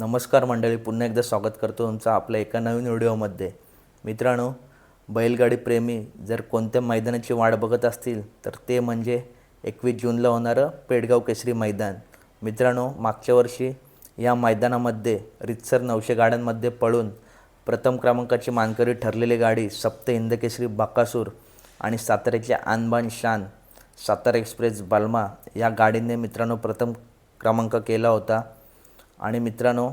नमस्कार मंडळी पुन्हा एकदा स्वागत करतो तुमचं आपल्या एका नवीन व्हिडिओमध्ये. मित्रांनो बैलगाडी प्रेमी जर कोणत्या मैदानाची वाट बघत असतील तर ते म्हणजे एकवीस जूनला होणारं पेडगाव केसरी मैदान. मित्रांनो मागच्या वर्षी या मैदानामध्ये रितसर नऊशे गाड्यांमध्ये पळून प्रथम क्रमांकाची मानकरी ठरलेली गाडी सप्त हिंदकेसरी बाकासूर आणि साताऱ्याची आणबान शान सातारा एक्सप्रेस बाल्मा या गाडीने मित्रांनो प्रथम क्रमांक केला होता. आणि मित्रांनो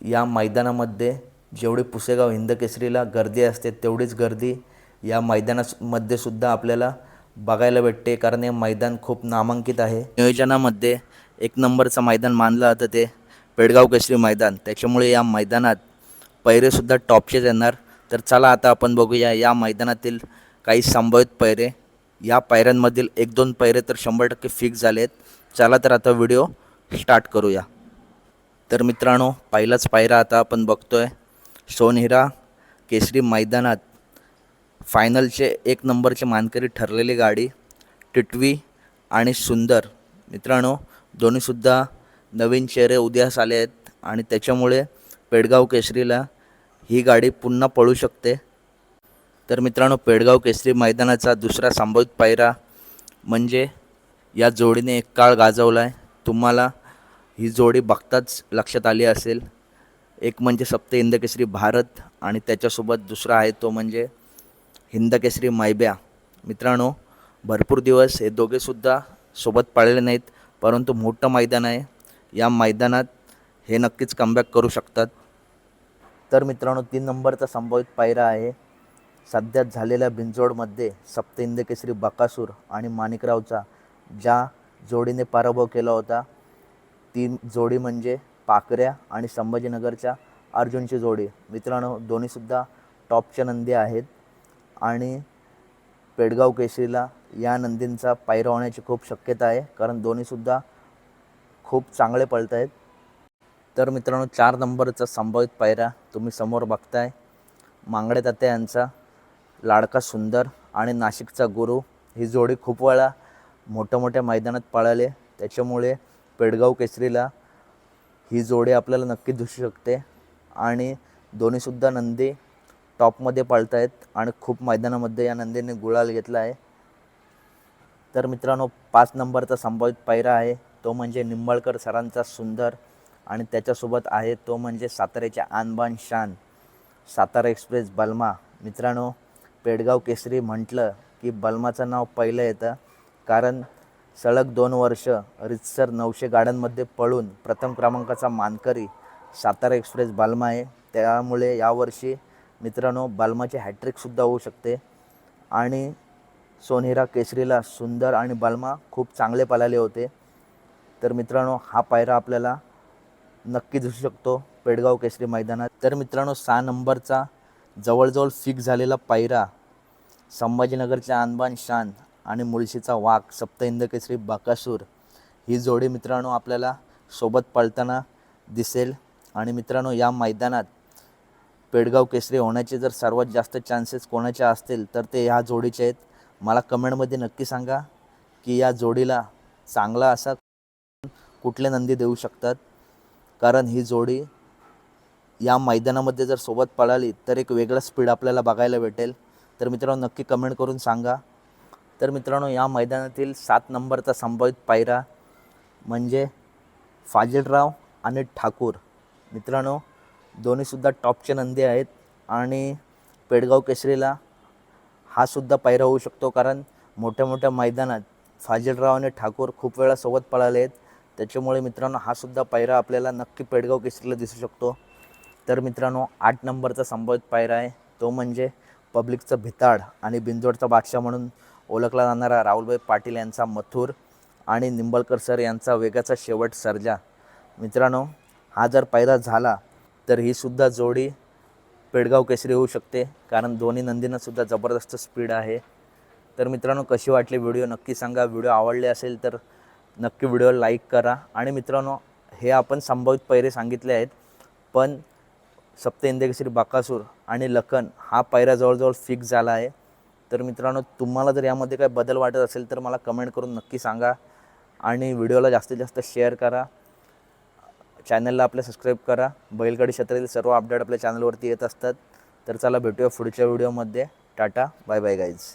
या मैदानामध्ये जेवढी पुसेगाव हिंदकेसरीला गर्दी असते तेवढीच गर्दी या मैदानामध्ये सुद्धा आपल्याला बघायला भेटते कारण हे मैदान खूप नामांकित आहे. नियोजनामध्ये एक नंबरचं मैदान मानलं जातं ते पेडगाव केसरी मैदान. त्याच्यामुळे या मैदानात पैरेसुद्धा टॉपचेच येणार. तर चला आता आपण बघूया या मैदानातील काही संभावित पैरे. या पायऱ्यांमधील एक दोन पैरे तर शंभर टक्के फिक्स झाले आहेत चला तर आता व्हिडिओ स्टार्ट करूया. तर मित्रांनो पहिलाच पायरा आता आपण बघतोय. सोनहिरा केसरी मैदानात फायनलचे एक नंबरचे मानकरी ठरलेली गाडी टिटवी आणि सुंदर. मित्रांनो दोन्हीसुद्धा नवीन चेहरे उदयास आले आहेत आणि त्याच्यामुळे पेडगाव केसरीला ही गाडी पुन्हा पळू शकते. तर मित्रांनो पेडगाव केसरी मैदानाचा दुसरा संभावित पायरा म्हणजे या जोडीने एक काळ गाजवला आहे तुम्हाला ही जोडी बघताच लक्षात आली असेल. एक म्हणजे सप्त हिंदकेसरी भारत आणि त्याच्यासोबत दुसरा आहे तो म्हणजे हिंदकेसरी मायब्या मित्रांनो भरपूर दिवस हे दोघेसुद्धा सोबत पाळले नाहीत परंतु मोठं मैदान आहे. या मैदानात हे नक्कीच कमबॅक करू शकतात. तर मित्रांनो तीन नंबरचा संभावित पायरा आहे. सध्या झालेल्या बिंजोडमध्ये सप्त हिंद बकासूर आणि माणिकरावचा ज्या जोडीने पराभव केला होता तीन जोडी म्हणजे पाकऱ्या आणि संभाजीनगरच्या अर्जुनची जोडी. मित्रांनो दोन्हीसुद्धा टॉपच्या नंदी आहेत. आणि पेडगाव केसरीला या नंदींचा पायरा होण्याची खूप शक्यता आहे कारण दोन्हीसुद्धा खूप चांगले पळत आहेत. तर मित्रांनो चार नंबरचा संभावित पायरा तुम्ही समोर बघताय. मांगडे तात्या यांचा लाडका सुंदर आणि नाशिकचा गुरु. ही जोडी खूप वेळा मोठ्या मोठ्या मैदानात पळाले त्याच्यामुळे पेडगाव केसरीला ही जोडी आपल्याला नक्की दिसू शकते. आणि दोन्हीसुद्धा नंदी टॉपमध्ये पळत आहेत आणि खूप मैदानामध्ये या नंदीने गुळाल घेतला आहे. तर मित्रांनो पाच नंबरचा संभावित पायरा आहे. तो म्हणजे निंबाळकर सरांचा सुंदर आणि त्याच्यासोबत आहे तो म्हणजे साताऱ्याच्या आणबान शान सातारा एक्सप्रेस बल्मा. मित्रांनो पेडगाव केसरी म्हटलं की बल्माचं नाव पहिलं येतं. कारण सलग दोन वर्ष रितसर नऊशे गाड्यांमध्ये पळून प्रथम क्रमांकाचा मानकरी सातारा एक्सप्रेस बाल्मा आहे. त्यामुळे यावर्षी मित्रांनो बाल्माची हॅट्रिकसुद्धा होऊ शकते. आणि सोनेरा केसरीला सुंदर आणि बाल्मा खूप चांगले पळाले होते. तर मित्रांनो हा पायरा आपल्याला नक्की दिसू शकतो पेडगाव केसरी मैदानात. तर मित्रांनो सहा नंबरचा जवळजवळ फिक्स झालेला पायरा संभाजीनगरच्या आणबान शान आणि मुळशीचा वाघ सप्तहिंद केसरी बाकासूर ही जोडी मित्रांनो आपल्याला सोबत पळताना दिसेल. आणि मित्रांनो या मैदानात पेडगाव केसरी होण्याचे जर सर्वात जास्त चान्सेस कोणाचे असतील तर ते ह्या जोडीचे आहेत. मला कमेंटमध्ये नक्की सांगा की या जोडीला चांगला असा कुठले नंदी देऊ शकतात. कारण ही जोडी या मैदानामध्ये जर सोबत पळाली तर एक वेगळा स्पीड आपल्याला बघायला भेटेल. तर मित्रांनो नक्की कमेंट करून सांगा. तर मित्रांनो या मैदानातील सात नंबरचा संभावित पायरा म्हणजे फाजिलराव आणि ठाकूर. मित्रांनो दोन्हीसुद्धा टॉपचे नंदी आहेत आणि पेडगाव केसरीला हा सुद्धा पायरा होऊ शकतो कारण मोठ्या मोठ्या मैदानात फाजिलराव आणि ठाकूर खूप वेळा सोबत पळाले आहेत. त्याच्यामुळे मित्रांनो हा सुद्धा पायरा आपल्याला नक्की पेडगाव केसरीला दिसू शकतो. तर मित्रांनो आठ नंबरचा संभावित पायरा आहे. तो म्हणजे पब्लिकचं भिताड आणि बिंजोडचा बादशाह म्हणून ओळखला जाणारा राहुलभाई पाटील यांचा मथुर आणि निंबळकर सर यांचा वेगाचा शेवट सर्जा. मित्रांनो हा जर पायरा झाला तर ही सुद्धा जोडी पेडगाव केसरी होऊ शकते कारण दोन्ही नंदींनासुद्धा जबरदस्त स्पीड आहे. तर मित्रांनो कशी वाटली व्हिडिओ नक्की सांगा. व्हिडिओ आवडले असेल तर नक्की व्हिडिओ लाईक करा. आणि मित्रांनो हे आपण संभावित पैरे सांगितले आहेत पण सप्त इंदेकेसरी बाकासूर आणि लखन हा पायरा जवळजवळ फिक्स झाला आहे. तर मित्रांनो तुम्हाला जर यामध्ये काही बदल वाटत असेल तर मला कमेंट करून नक्की सांगा आणि व्हिडिओला जास्तीत जास्त शेअर करा. चॅनलला आपल्या सबस्क्राईब करा. बैलगाडी क्षेत्रातील सर्व अपडेट आपल्या चॅनलवरती येत असतात. तर चला भेटूया पुढच्या व्हिडिओमध्ये टाटा बाय बाय गाईज